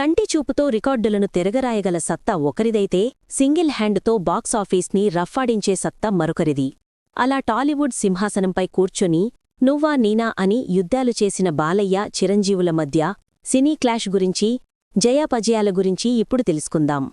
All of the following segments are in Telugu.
కంటి చూపుతో రికార్డులను తిరగరాయగల సత్తా ఒకరిదైతే సింగిల్ హ్యాండ్తో బాక్సాఫీస్ని రఫ్ఫాడించే సత్తా మరొకరిది. అలా టాలీవుడ్ సింహాసనంపై కూర్చొని నువ్వా నీనా అని యుద్ధాలు చేసిన బాలయ్య చిరంజీవుల మధ్య సినీ క్లాష్ గురించి జయాపజయాల గురించి ఇప్పుడు తెలుసుకుందాం.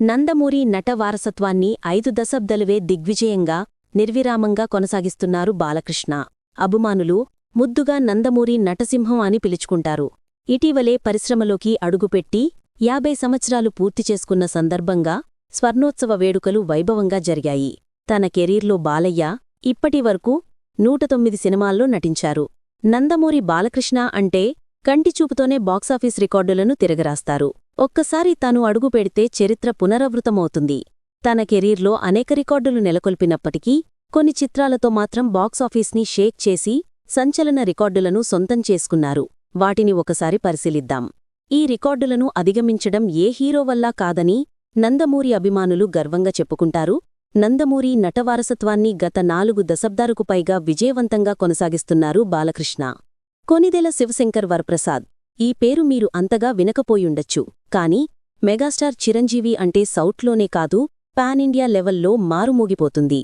నందమూరి నట వారసత్వాన్ని ఐదు దశాబ్దాలువే దిగ్విజయంగా నిర్విరామంగా కొనసాగిస్తున్నారు బాలకృష్ణ. అభిమానులు ముద్దుగా నందమూరి నటసింహం అని పిలుచుకుంటారు. ఇటీవలే పరిశ్రమలోకి అడుగుపెట్టి యాభై సంవత్సరాలు పూర్తి చేసుకున్న సందర్భంగా స్వర్ణోత్సవ వేడుకలు వైభవంగా జరిగాయి. తన కెరీర్లో బాలయ్య ఇప్పటివరకు నూట తొమ్మిది సినిమాల్లో నటించారు. నందమూరి బాలకృష్ణ అంటే కంటిచూపుతోనే బాక్సాఫీస్ రికార్డులను తిరగరాస్తారు. ఒక్కసారి తాను అడుగుపెడితే చరిత్ర పునరావృతమవుతుంది. తన కెరీర్లో అనేక రికార్డులు నెలకొల్పినప్పటికీ కొన్ని చిత్రాలతో మాత్రం బాక్సాఫీస్ని షేక్ చేసి సంచలన రికార్డులను సొంతం చేసుకున్నారు. వాటిని ఒకసారి పరిశీలిద్దాం. ఈ రికార్డులను అధిగమించడం ఏ హీరో వల్లా కాదని నందమూరి అభిమానులు గర్వంగా చెప్పుకుంటారు. నందమూరి నటవారసత్వాన్ని గత నాలుగు దశాబ్దాలకు పైగా విజయవంతంగా కొనసాగిస్తున్నారు బాలకృష్ణ. కొనిదెల శివశంకర్ వరప్రసాద్. ఈ పేరు మీరు అంతగా వినకపోయుండొచ్చు. కాని మెగాస్టార్ చిరంజీవి అంటే సౌట్లోనే కాదు పాన్ ఇండియా లెవెల్లో మారుమోగిపోతుంది.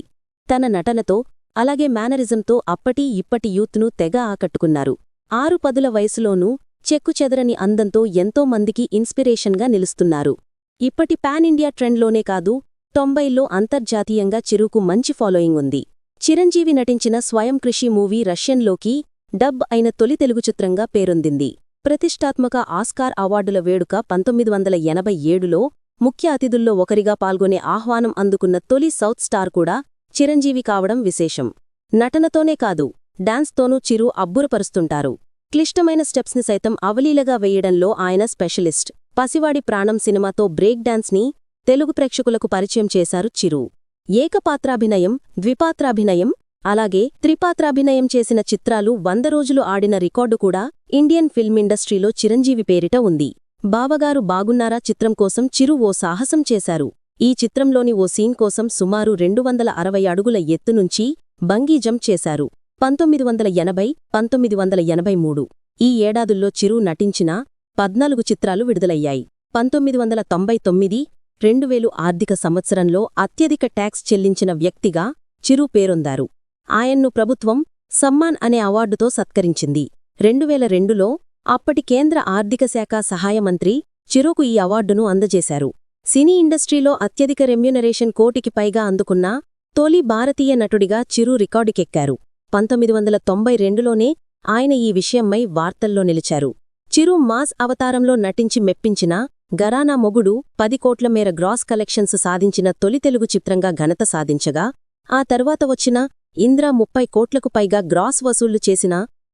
తన నటనతో అలాగే మేనరిజంతో అప్పటి ఇప్పటి యూత్ను తెగ ఆకట్టుకున్నారు. ఆరు పదుల వయసులోనూ చెక్కుచెదరని అందంతో ఎంతో మందికి ఇన్స్పిరేషన్గా నిలుస్తున్నారు. ఇప్పటి పాన్ ఇండియా ట్రెండ్లోనే కాదు తొంభైల్లో అంతర్జాతీయంగా చిరుకు మంచి ఫాలోయింగ్ ఉంది. చిరంజీవి నటించిన స్వయం కృషి మూవీ రష్యన్లోకి డబ్ అయిన తొలి తెలుగు చిత్రంగా పేరొందింది. ప్రతిష్టాత్మక ఆస్కార్ అవార్డుల వేడుక పంతొమ్మిది వందల ఎనభై ఏడులో ముఖ్య అతిథుల్లో ఒకరిగా పాల్గొనే ఆహ్వానం అందుకున్న తొలి సౌత్ స్టార్ కూడా చిరంజీవి కావడం విశేషం. నటనతోనే కాదు డాన్స్తోనూ చిరు అబ్బురపరుస్తుంటారు. క్లిష్టమైన స్టెప్స్ని సైతం అవలీలగా వెయ్యడంలో ఆయన స్పెషలిస్ట్. పసివాడి ప్రాణం సినిమాతో బ్రేక్ డాన్స్ని తెలుగు ప్రేక్షకులకు పరిచయం చేశారు చిరు. ఏకపాత్రాభినయం ద్విపాత్రాభినయం అలాగే త్రిపాత్రాభినయం చేసిన చిత్రాలు వంద రోజులు ఆడిన రికార్డు కూడా ఇండియన్ ఫిల్మ్ ఇండస్ట్రీలో చిరంజీవి పేరిట ఉంది. బావగారు బాగున్నారా చిత్రం కోసం చిరు ఓ సాహసం చేశారు. ఈ చిత్రంలోని ఓ సీన్ కోసం సుమారు రెండు వందల అరవై అడుగుల ఎత్తు నుంచి బంగీ జంప్ చేశారు. పంతొమ్మిది వందల ఎనభై పంతొమ్మిది వందల ఎనభై మూడు ఈ ఏడాదుల్లో చిరు నటించిన పద్నాలుగు చిత్రాలు విడుదలయ్యాయి. పంతొమ్మిది వందల తొంభై తొమ్మిది రెండువేలు ఆర్థిక సంవత్సరంలో అత్యధిక ట్యాక్స్ చెల్లించిన వ్యక్తిగా చిరు పేరొందారు. ఆయన్ను ప్రభుత్వం సమ్మాన్ అనే అవార్డుతో సత్కరించింది. రెండువేల రెండులో అప్పటి కేంద్ర ఆర్థిక శాఖ సహాయ మంత్రి చిరుకు ఈ అవార్డును అందజేశారు. సినీ ఇండస్ట్రీలో అత్యధిక రెమ్యునరేషన్ కోటికి పైగా అందుకున్న తొలి భారతీయ నటుడిగా చిరు రికార్డుకెక్కారు. పంతొమ్మిది వందల తొంభై రెండులోనే ఆయన ఈ విషయమై వార్తల్లో నిలిచారు. చిరు మాస్ అవతారంలో నటించి మెప్పించిన గరానా మొగుడు పది కోట్ల మేర గ్రాస్ కలెక్షన్స్ సాధించిన తొలి తెలుగు చిత్రంగా ఘనత సాధించగా ఆ తర్వాత వచ్చిన ఇంద్రా ముప్పై కోట్లకు పైగా గ్రాస్ వసూళ్ళు చేసిన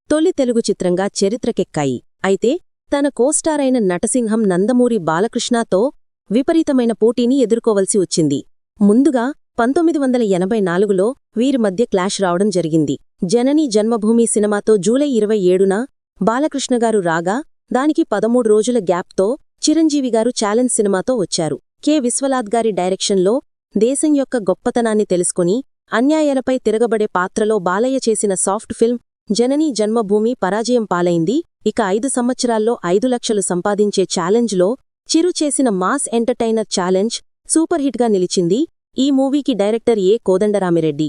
తొలి తెలుగు చిత్రంగా చరిత్రకెక్కాయి. అయితే తన కోస్టారైన నటసింహం నందమూరి బాలకృష్ణతో విపరీతమైన పోటీని ఎదుర్కోవలసి వచ్చింది. ముందుగా పంతొమ్మిది వందల ఎనభై నాలుగులో వీరి మధ్య క్లాష్ రావడం జరిగింది. జననీ జన్మభూమి సినిమాతో జూలై ఇరవై ఏడున బాలకృష్ణగారు రాగా దానికి పదమూడు రోజుల గ్యాప్తో చిరంజీవిగారు ఛాలెంజ్ సినిమాతో వచ్చారు. కె. విశ్వనాథ్ గారి డైరెక్షన్లో దేశం యొక్క గొప్పతనాన్ని తెలుసుకుని అన్యాయాలపై తిరగబడే పాత్రలో బాలయ్య చేసిన సాఫ్ట్ ఫిల్మ్ జననీ జన్మభూమి పరాజయం పాలైంది. ఇక ఐదు సంవత్సరాల్లో ఐదు లక్షలు సంపాదించే ఛాలెంజ్లో చిరు చేసిన మాస్ ఎంటర్టైనర్ ఛాలెంజ్ సూపర్ హిట్గా నిలిచింది. ఈ మూవీకి డైరెక్టర్ ఏ కోదండరామిరెడ్డి.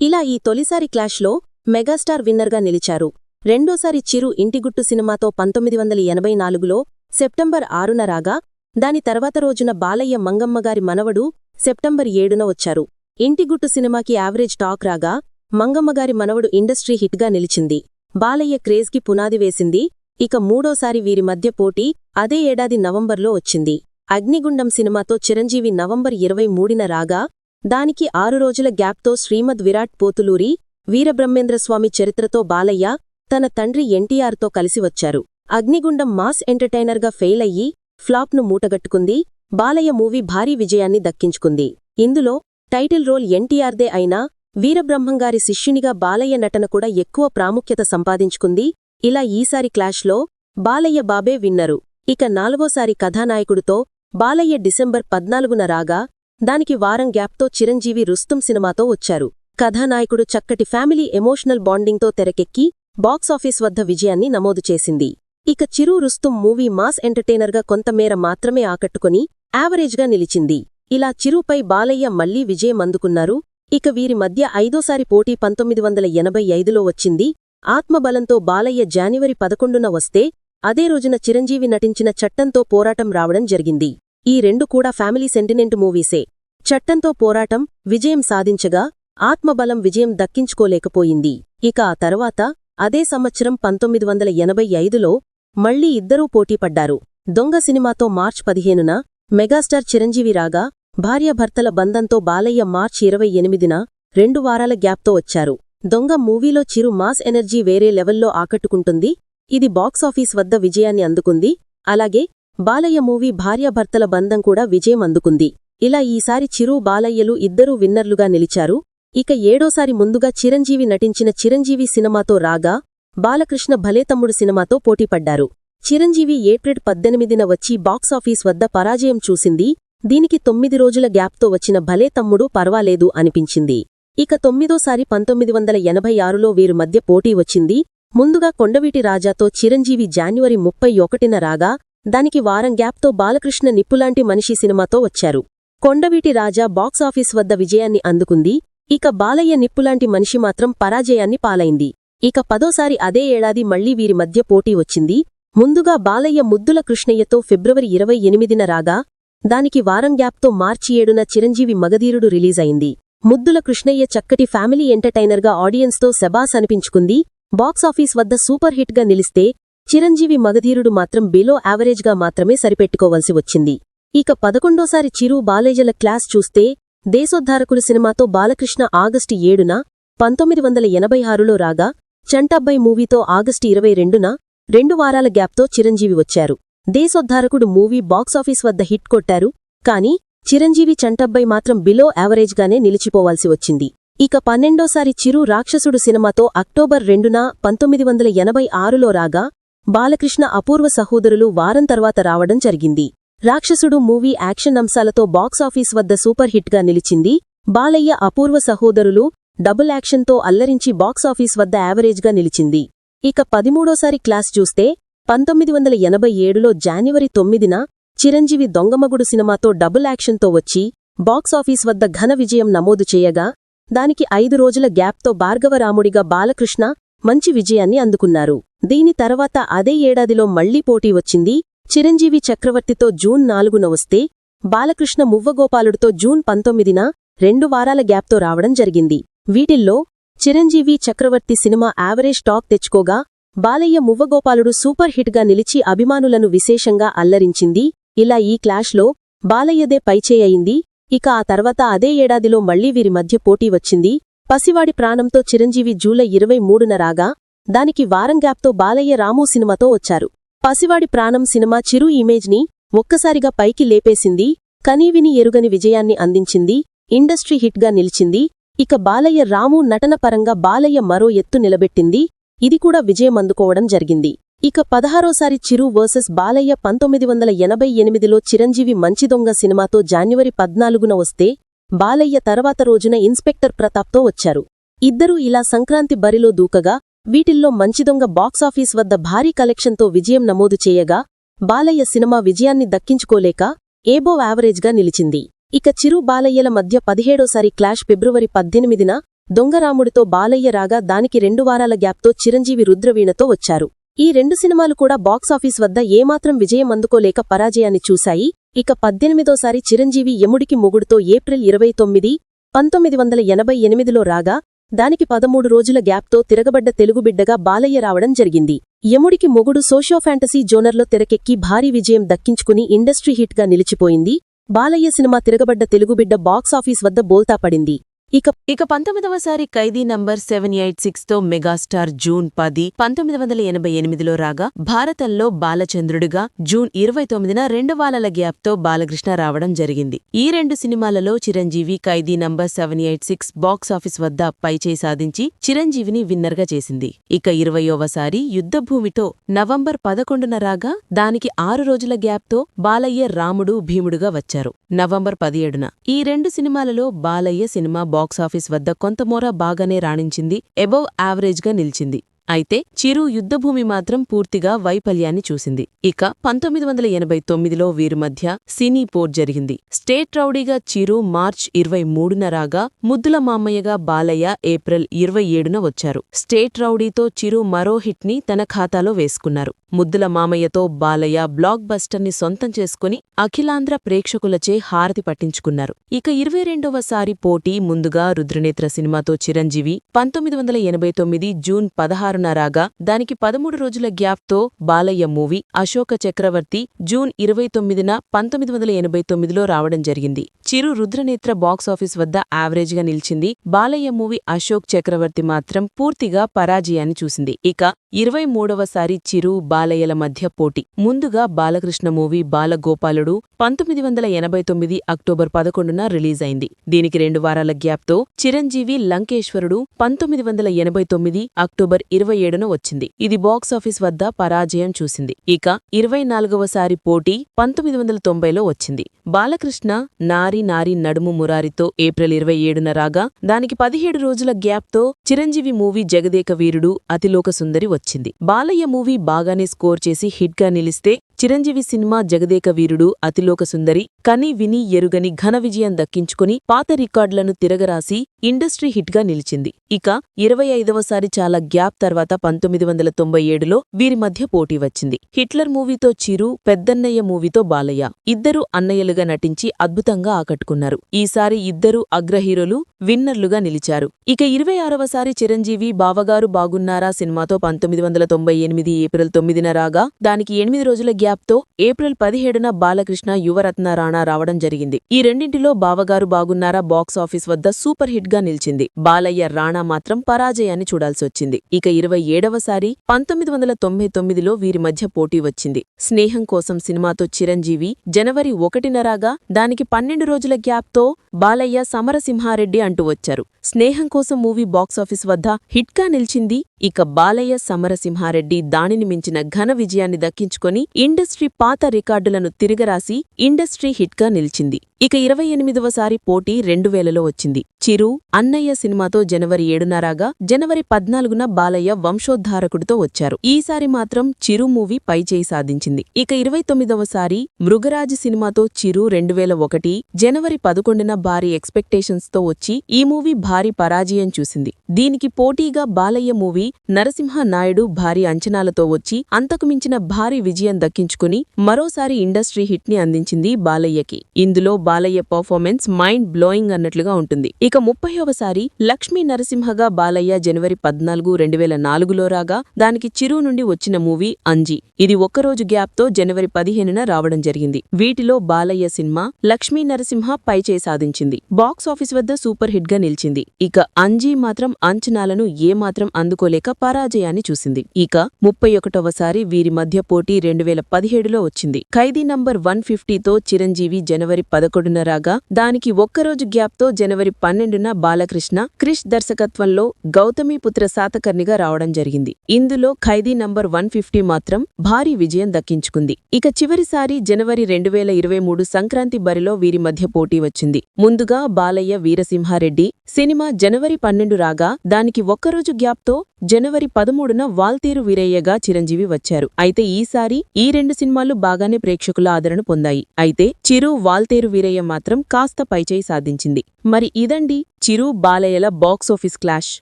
ఇలా ఈ తొలిసారి క్లాష్లో మెగాస్టార్ విన్నర్గా నిలిచారు. రెండోసారి చిరు ఇంటిగుట్టు సినిమాతో పంతొమ్మిది వందల ఎనభై నాలుగులో సెప్టెంబర్ ఆరున రాగా దాని తర్వాత రోజున బాలయ్య మంగమ్మగారి మనవడు సెప్టెంబర్ ఏడున వచ్చారు. ఇంటిగుట్టు సినిమాకి యావరేజ్ టాక్ రాగా మంగమ్మగారి మనవడు ఇండస్ట్రీ హిట్గా నిలిచింది. బాలయ్య క్రేజ్కి పునాది వేసింది. ఇక మూడోసారి వీరి మధ్య పోటీ అదే ఏడాది నవంబర్లో వచ్చింది. అగ్నిగుండం సినిమాతో చిరంజీవి నవంబర్ ఇరవై మూడిన రాగా దానికి ఆరు రోజుల గ్యాప్తో శ్రీమద్ విరాట్ పోతులూరి వీరబ్రహ్మేంద్రస్వామి చరిత్రతో బాలయ్య తన తండ్రి ఎన్టీఆర్తో కలిసి వచ్చారు. అగ్నిగుండం మాస్ ఎంటర్టైనర్గా ఫెయిల్ అయ్యి ఫ్లాప్ను మూటగట్టుకుంది బాలయ్య మూవీ భారీ విజయాన్ని దక్కించుకుంది. ఇందులో టైటిల్ రోల్ ఎన్టీఆర్దే అయినా వీరబ్రహ్మంగారి శిష్యునిగా బాలయ్య నటన కూడా ఎక్కువ ప్రాముఖ్యత సంపాదించుకుంది. ఇలా ఈసారి క్లాష్లో బాలయ్య బాబే విన్నరు. ఇక నాలుగోసారి కథానాయకుడితో బాలయ్య డిసెంబర్ పద్నాలుగున రాగా దానికి వారం గ్యాప్తో చిరంజీవి రుస్తుం సినిమాతో వచ్చారు. కథానాయకుడు చక్కటి ఫ్యామిలీ ఎమోషనల్ బాండింగ్తో తెరకెక్కి బాక్సాఫీస్ వద్ద విజయాన్ని నమోదు చేసింది. ఇక చిరు రుస్తుం మూవీ మాస్ ఎంటర్టైనర్గా కొంతమేర మాత్రమే ఆకట్టుకుని యావరేజ్గా నిలిచింది. ఇలా చిరుపై బాలయ్య మళ్ళీ విజయం అందుకున్నారు. ఇక వీరి మధ్య ఐదోసారి పోటీ పంతొమ్మిది వందల ఎనభై ఐదులో వచ్చింది. ఆత్మబలంతో బాలయ్య జానివరి పదకొండున వస్తే అదే రోజున చిరంజీవి నటించిన చట్టంతో పోరాటం రావడం జరిగింది. ఈ రెండు కూడా ఫ్యామిలీ సెంటినెంట్ మూవీసే. చట్టంతో పోరాటం విజయం సాధించగా ఆత్మబలం విజయం దక్కించుకోలేకపోయింది. ఇక ఆ తర్వాత అదే సంవత్సరం పంతొమ్మిది వందల ఎనభై ఐదులో మళ్ళీ ఇద్దరూ పోటీపడ్డారు. దొంగ సినిమాతో మార్చ్ పదిహేనున మెగాస్టార్ చిరంజీవి రాగా భార్యాభర్తల బంధంతో బాలయ్య మార్చి ఇరవై ఎనిమిదిన రెండు వారాల గ్యాప్తో వచ్చారు. దొంగ మూవీలో చిరు మాస్ ఎనర్జీ వేరే లెవెల్లో ఆకట్టుకుంటుంది ఇది బాక్సాఫీస్ వద్ద విజయాన్ని అందుకుంది. అలాగే బాలయ్య మూవీ భార్యాభర్తల బంధం కూడా విజయం అందుకుంది. ఇలా ఈసారి చిరు బాలయ్యలు ఇద్దరూ విన్నర్లుగా నిలిచారు. ఇక ఏడోసారి ముందుగా చిరంజీవి నటించిన చిరంజీవి సినిమాతో రాగా బాలకృష్ణ భలే తమ్ముడు సినిమాతో పోటీపడ్డారు. చిరంజీవి ఏప్రిల్ పద్దెనిమిదిన వచ్చి బాక్సాఫీస్ వద్ద పరాజయం చూసింది. దీనికి తొమ్మిది రోజుల గ్యాప్తో వచ్చిన భలే తమ్ముడు పర్వాలేదు అనిపించింది. ఇక తొమ్మిదోసారి పంతొమ్మిది వందల ఎనభై ఆరులో వీరు మధ్య పోటీ వచ్చింది. ముందుగా కొండవీటి రాజాతో చిరంజీవి జాన్యువరి ముప్పై ఒకటిన రాగా దానికి వారం గ్యాప్తో బాలకృష్ణ నిప్పులాంటి మనిషి సినిమాతో వచ్చారు. కొండవీటి రాజా బాక్సాఫీస్ వద్ద విజయాన్ని అందుకుంది ఇక బాలయ్య నిప్పులాంటి మనిషి మాత్రం పరాజయాన్ని పాలైంది. ఇక పదోసారి అదే ఏడాది మళ్ళీ వీరి మధ్య పోటీ వచ్చింది. ముందుగా బాలయ్య ముద్దుల కృష్ణయ్యతో ఫిబ్రవరి ఇరవై ఎనిమిదిన రాగా దానికి వారం గ్యాప్తో మార్చి ఏడున చిరంజీవి మగధీరుడు రిలీజైంది ముద్దుల కృష్ణయ్య చక్కటి ఫ్యామిలీ ఎంటర్టైనర్గా ఆడియన్స్తో శబాస్ అనిపించుకుంది బాక్సాఫీస్ వద్ద సూపర్ హిట్గా నిలిస్తే చిరంజీవి మగధీరుడు మాత్రం బిలో యావరేజ్గా మాత్రమే సరిపెట్టుకోవలసి వచ్చింది. ఇక పదకొండోసారి చిరు బాలేజల క్లాస్ చూస్తే దేశోద్ధారకులు సినిమాతో బాలకృష్ణ ఆగస్టు ఏడున పంతొమ్మిది వందల ఎనభై ఆరులో రాగా చంటబ్బాయి మూవీతో ఆగస్టు ఇరవై రెండున రెండు వారాల గ్యాప్తో చిరంజీవి వచ్చారు. దేశోద్ధారకుడు మూవీ బాక్సాఫీస్ వద్ద హిట్ కొట్టారు కానీ చిరంజీవి చంటబ్బాయి మాత్రం బిలో యావరేజ్గానే నిలిచిపోవాల్సి వచ్చింది. ఇక పన్నెండోసారి చిరు రాక్షసుడు సినిమాతో అక్టోబర్ రెండున పంతొమ్మిది వందల ఎనభై ఆరులో రాగా బాలకృష్ణ అపూర్వ సహోదరులు వారం తర్వాత రావడం జరిగింది. రాక్షసుడు మూవీ యాక్షన్ అంశాలతో బాక్సాఫీస్ వద్ద సూపర్ హిట్గా నిలిచింది. బాలయ్య అపూర్వ సహోదరులు డబుల్ యాక్షన్తో అల్లరించి బాక్సాఫీస్ వద్ద యావరేజ్గా నిలిచింది. ఇక పదిమూడోసారి క్లాస్ చూస్తే పంతొమ్మిది వందల ఎనభై ఏడులో జాన్యువరి తొమ్మిదిన చిరంజీవి దొంగమగుడు సినిమాతో డబుల్ యాక్షన్తో వచ్చి బాక్సాఫీస్ వద్ద ఘన విజయం నమోదు చేయగా దానికి ఐదు రోజుల గ్యాప్తో భార్గవరాముడిగా బాలకృష్ణ మంచి విజయాన్ని అందుకున్నారు. దీని తర్వాత అదే ఏడాదిలో మళ్ళీ పోటీ వచ్చింది. చిరంజీవి చక్రవర్తితో జూన్ నాలుగున వస్తే బాలకృష్ణ మువ్వగోపాలుడితో జూన్ పంతొమ్మిదిన రెండు వారాల గ్యాప్తో రావడం జరిగింది. వీటిల్లో Chiranjeevi Chakravarthi cinema average talk తెచ్చుకోగా Balayya Muvvagopaludu super హిట్గా నిలిచి అభిమానులను విశేషంగా అల్లరించింది. ఇలా ఈ క్లాష్లో బాలయ్యదే పైచేయయింది ఇక ఆ తర్వాత అదే ఏడాదిలో మళ్ళీ వీరి మధ్య పోటీ వచ్చింది. పసివాడి ప్రాణంతో చిరంజీవి జూలై ఇరవై మూడున రాగా దానికి వారం గ్యాప్తో బాలయ్య రాము సినిమాతో వచ్చారు. పసివాడి ప్రాణం సినిమా చిరు ఇమేజ్ని ఒక్కసారిగా పైకి లేపేసింది కనీవిని ఎరుగని విజయాన్ని అందించింది ఇండస్ట్రీ హిట్గా నిలిచింది. ఇక బాలయ్య రాము నటన పరంగా బాలయ్య మరో ఎత్తు నిలబెట్టింది. ఇది కూడా విజయం అందుకోవడం జరిగింది. ఇక పదహారోసారి చిరు వర్సెస్ బాలయ్య పంతొమ్మిది వందల ఎనభై ఎనిమిదిలో చిరంజీవి మంచిదొంగ సినిమాతో జాన్యువరి పద్నాలుగున వస్తే బాలయ్య తర్వాత రోజున ఇన్స్పెక్టర్ ప్రతాప్తో వచ్చారు. ఇద్దరూ ఇలా సంక్రాంతి బరిలో దూకగా వీటిల్లో మంచిదొంగ బాక్సాఫీస్ వద్ద భారీ కలెక్షన్తో విజయం నమోదు చేయగా బాలయ్య సినిమా విజయాన్ని దక్కించుకోలేక ఏబో యావరేజ్గా నిలిచింది. ఇక చిరు బాలయ్యల మధ్య పదిహేడోసారి క్లాష్ ఫిబ్రవరి పద్దెనిమిదిన దొంగరాముడితో బాలయ్య రాగా దానికి రెండు వారాల గ్యాప్తో చిరంజీవి రుద్రవీణతో వచ్చారు. ఈ రెండు సినిమాలు కూడా బాక్సాఫీస్ వద్ద ఏమాత్రం విజయం అందుకోలేక పరాజయాన్ని చూశాయి. ఇక పద్దెనిమిదోసారి చిరంజీవి యముడికి మొగుడుతో ఏప్రిల్ ఇరవై తొమ్మిది పంతొమ్మిది వందల ఎనభై ఎనిమిదిలో రాగా దానికి పదమూడు రోజుల గ్యాప్తో తిరగబడ్డ తెలుగుబిడ్డగా బాలయ్య రావడం జరిగింది. యముడికి మొగుడు సోషో ఫ్యాంటసీ జోనర్లో తెరకెక్కి భారీ విజయం దక్కించుకుని ఇండస్ట్రీ హిట్గా నిలిచిపోయింది. బాలయ్య సినిమా తిరగబడ్డ తెలుగుబిడ్డ బాక్సాఫీస్ వద్ద బోల్తా పడింది. ఇక ఇక పంతొమ్మిదవసారి ఖైదీ నంబర్ సెవెన్ ఎయిట్ సిక్స్తో మెగాస్టార్ జూన్ పది పంతొమ్మిది వందల ఎనభై ఎనిమిదిలో రాగా భారతంలో బాలచంద్రుడిగా జూన్ ఇరవై తొమ్మిదిన రెండు వారాల గ్యాప్తో బాలకృష్ణ రావడం జరిగింది. ఈ రెండు సినిమాలలో Chiranjeevi Khaidi number seven eight six box office వద్ద పైచేయి సాధించి చిరంజీవిని విన్నర్గా చేసింది. ఇక ఇరవయోవసారి యుద్ధభూమితో నవంబర్ పదకొండున రాగా దానికి ఆరు రోజుల గ్యాప్తో బాలయ్య రాముడు భీముడుగా వచ్చారు. నవంబర్ పదిహేడున ఈ రెండు సినిమాలలో బాలయ్య సినిమా బాక్స్ బాక్సాఫీస్ వద్ద కొంతమోర బాగానే రాణించింది ఎబవ్ యావరేజ్గా నిలిచింది. అయితే చిరు యుద్ధభూమి మాత్రం పూర్తిగా వైఫల్యాన్ని చూసింది. ఇక పంతొమ్మిది వందల ఎనభై తొమ్మిదిలో వీరి మధ్య సినీ పోర్ జరిగింది. స్టేట్ రౌడీగా చిరు మార్చ్ ఇరవై మూడున రాగా ముద్దుల మామయ్యగా బాలయ్య ఏప్రిల్ ఇరవై ఏడున వచ్చారు. స్టేట్ రౌడీతో చిరు మరో హిట్ని తన ఖాతాలో వేసుకున్నారు. ముద్దుల మామయ్యతో బాలయ్య బ్లాక్ బస్టర్ని సొంతం చేసుకుని అఖిలాంధ్ర ప్రేక్షకులచే హారతి పట్టించుకున్నారు. ఇక ఇరవై రెండవసారి పోటీ ముందుగా రుద్రనేత్ర సినిమాతో చిరంజీవి పంతొమ్మిది వందల ఎనభై తొమ్మిది జూన్ పదహారు రాగా దానికి పదమూడు రోజుల గ్యాప్తో బాలయ్య మూవీ అశోక చక్రవర్తి జూన్ ఇరవై తొమ్మిదిన పంతొమ్మిది వందల ఎనభై తొమ్మిదిలో రావడం జరిగింది. చిరు రుద్రనేత్ర బాక్సాఫీస్ వద్ద యావరేజ్గా నిలిచింది బాలయ్య మూవీ అశోక్ చక్రవర్తి మాత్రం పూర్తిగా పరాజయాన్ని చూసింది. ఇక ఇరవై మూడవసారి చిరు బాలయ్యల మధ్య పోటీ. ముందుగా బాలకృష్ణ మూవీ బాలగోపాలుడు పంతొమ్మిది వందల ఎనభై తొమ్మిది అక్టోబర్ పదకొండున రిలీజ్ అయింది. దీనికి రెండు వారాల గ్యాప్తో చిరంజీవి లంకేశ్వరుడు పంతొమ్మిది వందల ఎనభై తొమ్మిది అక్టోబర్ ఇరవై ఏడున వచ్చింది. ఇది బాక్సాఫీస్ వద్ద పరాజయం చూసింది. ఇక ఇరవై నాలుగవసారి పోటీ పంతొమ్మిది వందల తొంభైలో వచ్చింది. బాలకృష్ణ నారి నారి నడుము మురారితో ఏప్రిల్ ఇరవై ఏడున రాగా దానికి పదిహేడు రోజుల గ్యాప్తో చిరంజీవి మూవీ జగదేక వీరుడు అతిలోక సుందరి వచ్చింది. బాలయ్య మూవీ బాగానే స్కోర్ చేసి హిట్గా నిలిస్తే చిరంజీవి సినిమా జగదేక వీరుడు అతిలోక సుందరి కని విని ఎరుగని ఘన విజయం దక్కించుకుని పాత రికార్డులను తిరగరాసి ఇండస్ట్రీ హిట్గా నిలిచింది. ఇక ఇరవై ఐదవసారి చాలా గ్యాప్ తర్వాత పంతొమ్మిది వందల తొంభై ఏడులో వీరి మధ్య పోటీ వచ్చింది. హిట్లర్ మూవీతో చిరు పెద్దన్నయ్య మూవీతో బాలయ్య ఇద్దరు అన్నయ్యలుగా నటించి అద్భుతంగా ఆకట్టుకున్నారు. ఈసారి ఇద్దరు అగ్రహీరోలు విన్నర్లుగా నిలిచారు. ఇక ఇరవై ఆరవసారి చిరంజీవి బావగారు బాగున్నారా సినిమాతో పంతొమ్మిది వందల తొంభై ఎనిమిది ఏప్రిల్ తొమ్మిదిన రాగా దానికి ఎనిమిది రోజుల గ్యాప్తో ఏప్రిల్ పదిహేడున బాలకృష్ణ యువరత్న రాణా రావడం జరిగింది. ఈ రెండింటిలో బావగారు బాగున్నారా బాక్స్ ఆఫీస్ వద్ద సూపర్ హిట్ గా నిలిచింది. బాలయ్య రాణా మాత్రం పరాజయాన్ని చూడాల్సి వచ్చింది. ఇక ఇరవై ఏడవసారి పంతొమ్మిది వందల తొంభై తొమ్మిదిలో వీరి మధ్య పోటీ వచ్చింది. స్నేహం కోసం సినిమాతో చిరంజీవి జనవరి ఒకటినరాగా దానికి పన్నెండు రోజుల గ్యాప్తో బాలయ్య సమరసింహారెడ్డి అంటూ వచ్చారు. స్నేహం కోసం మూవీ బాక్సాఫీస్ వద్ద హిట్గా నిలిచింది ఇక బాలయ్య సమరసింహారెడ్డి దానిని మించిన ఘన విజయాన్ని దక్కించుకొని ఇండస్ట్రీ పాత రికార్డులను తిరగరాసి ఇండస్ట్రీ హిట్గా నిలిచింది. ఇక ఇరవై ఎనిమిదవసారి పోటీ రెండు వేలలో వచ్చింది. చిరు అన్నయ్య సినిమాతో జనవరి ఏడున జనవరి పద్నాలుగున బాలయ్య వంశోద్ధారకుడితో వచ్చారు. ఈసారి మాత్రం చిరు మూవీ పైచేయి సాధించింది. ఇక ఇరవై తొమ్మిదవసారి మృగరాజు సినిమాతో చిరు రెండు వేల ఒకటి జనవరి పదకొండున భారీ ఎక్స్పెక్టేషన్స్తో వచ్చి ఈ మూవీ భారీ పరాజయం చూసింది. దీనికి పోటీగా బాలయ్య మూవీ నరసింహ నాయుడు భారీ అంచనాలతో వచ్చి అంతకుమించిన భారీ విజయం దక్కించుకుని మరోసారి ఇండస్ట్రీ హిట్ని అందించింది బాలయ్యకి. ఇందులో బాలయ్య పర్ఫార్మెన్స్ మైండ్ బ్లోయింగ్ అన్నట్లుగా ఉంటుంది. ఇక ముప్పైవసారి లక్ష్మీ నరసింహగా బాలయ్య జనవరి పద్నాలుగు రెండు వేల నాలుగులో రాగా దానికి చిరు నుండి వచ్చిన మూవీ అంజీ. ఇది ఒక్కరోజు గ్యాప్తో జనవరి పదిహేనున రావడం జరిగింది. వీటిలో బాలయ్య సినిమా లక్ష్మీ నరసింహ పైచే సాధించింది. బాక్స్ ఆఫీస్ వద్ద సూపర్ హిట్గా నిలిచింది. ఇక అంజీ మాత్రం అంచనాలను ఏమాత్రం లేక పరాజయాన్ని చూసింది. ఇక ముప్పై ఒకటవసారి వీరి మధ్య పోటీ రెండు వేల పదిహేడులో వచ్చింది. ఖైదీ నంబర్ వన్ ఫిఫ్టీతో చిరంజీవి జనవరి పదకొండున రాగా దానికి ఒక్కరోజు గ్యాప్తో జనవరి పన్నెండున బాలకృష్ణ క్రిష్ దర్శకత్వంలో గౌతమిపుత్ర సాతకర్ణిగా రావడం జరిగింది. ఇందులో ఖైదీ నంబర్ వన్ ఫిఫ్టీ మాత్రం భారీ విజయం దక్కించుకుంది. ఇక చివరిసారి జనవరి రెండు వేల ఇరవై మూడు సంక్రాంతి బరిలో వీరి మధ్య పోటీ వచ్చింది. ముందుగా బాలయ్య వీరసింహారెడ్డి సినిమా జనవరి పన్నెండు రాగా దానికి ఒక్కరోజు గ్యాప్తో జనవరి పదమూడున వాల్తేరు వీరయ్యగా చిరంజీవి వచ్చారు. అయితే ఈసారి ఈ రెండు సినిమాలు బాగానే ప్రేక్షకుల ఆదరణ పొందాయి. అయితే చిరు వాల్తేరు వీరయ్య మాత్రం కాస్త పైచేయి సాధించింది. మరి ఇదండి చిరు బాలయ్యల బాక్సాఫీస్ క్లాష్.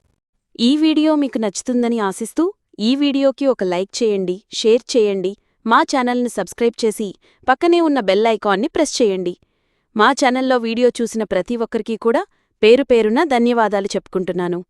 ఈ వీడియో మీకు నచ్చుతుందని ఆశిస్తూ ఈ వీడియోకి ఒక లైక్ చేయండి షేర్ చేయండి మా ఛానల్ని సబ్స్క్రైబ్ చేసి పక్కనే ఉన్న బెల్ ఐకాన్ని ప్రెస్ చేయండి. మా ఛానల్లో వీడియో చూసిన ప్రతి ఒక్కరికీ కూడా పేరు పేరున ధన్యవాదాలు చెప్పుకుంటున్నాను.